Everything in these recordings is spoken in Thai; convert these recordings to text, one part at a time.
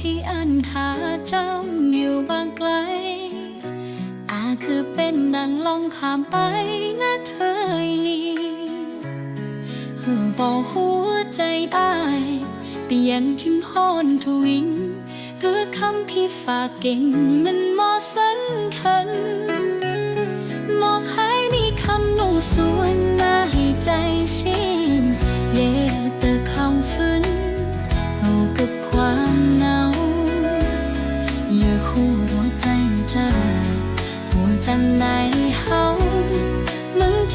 ที่อันหาจำอยู่บางไกล อาคือเป็นดังลองผ่านไปนะเธอลีหือบอหัวใจอายเปลี่ยนทิมพอนทวิงหรือคำพี่ฝากเก่งมันมอสันคัน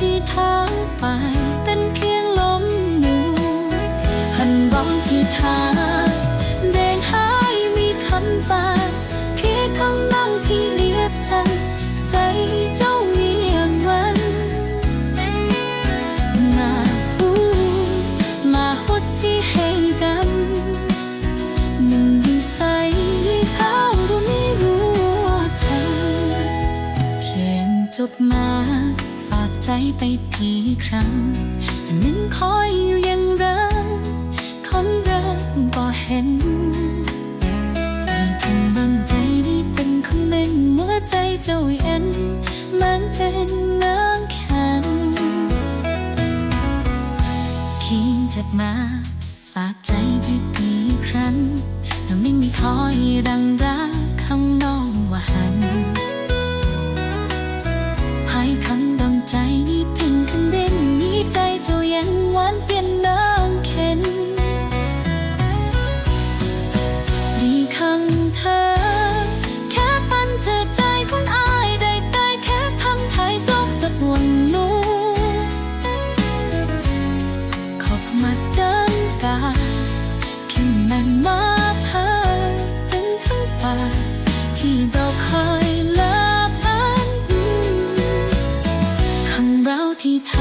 ที่ทางไป เป็นเพียงลมหมู่หันร้องที่ทางแดงหายมีคำบาดเพียงคำนั่งที่เรียบจันใจเจ้าเวียงวันมาพูมาหดที่ให้กันมันดีใสเขารู้ไม่รู้ว่าเธอเขียนจดมา ใจไปทีครั้งแต่นั้นคอยอยู่ยังรักคนรักก็เห็นที่ทำบังใจนี้เป็นคนหนึ่งเมื่อใจเจ้าเอ็นมันเป็นน้ำแข็งเขียนจดมาฝากใจไปปีครั้งแล้วไม่มีคอยดังรักคำน้องว่าหัน ที่เราเคยเลิกพันคำเราที่ทาง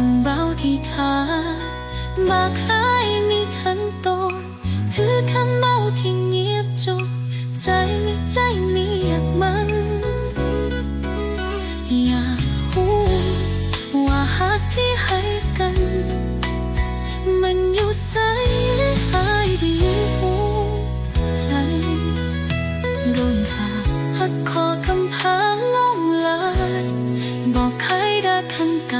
างเราที่ทามาคล้ายมีทันโตถือคำเมาที่เงียบจบใจไม่ใจมีอยากมันอยากหูว่าหักที่ให้กัน มันอยู่ใสหายดีหูใจโดนหักหักคอคำพางลงลานบอกใครได้คำกัน